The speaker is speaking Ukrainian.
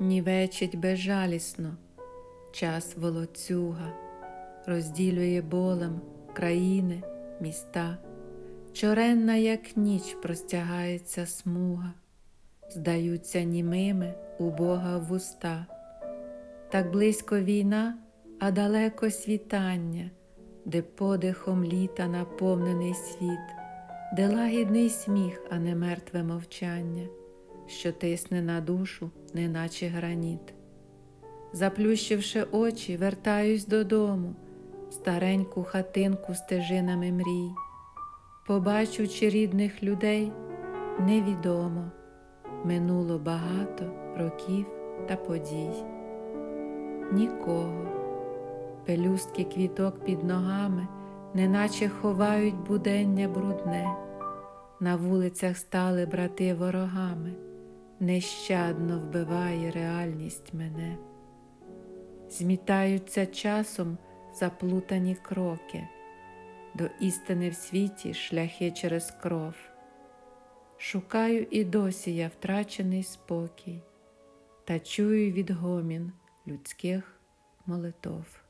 нівечить безжалісно, час волоцюга, розділює болем країни, міста, чоренна, як ніч, простягається смуга, здаються німими у Бога вуста. Так близько війна, а далеко світання, де подихом літа наповнений світ, де лагідний сміх, а не мертве мовчання, що тисне на душу, неначе граніт. Заплющивши очі, вертаюсь додому, стареньку хатинку стежинами мрій. Побачучи рідних людей, невідомо, минуло багато років та подій. Нікого. Пелюстки квіток під ногами, неначе ховають будення брудне. На вулицях стали брати ворогами, нещадно вбиває реальність мене. Змітаються часом заплутані кроки, до істини в світі шляхи через кров. Шукаю і досі я втрачений спокій та чую відгомін людських молитов.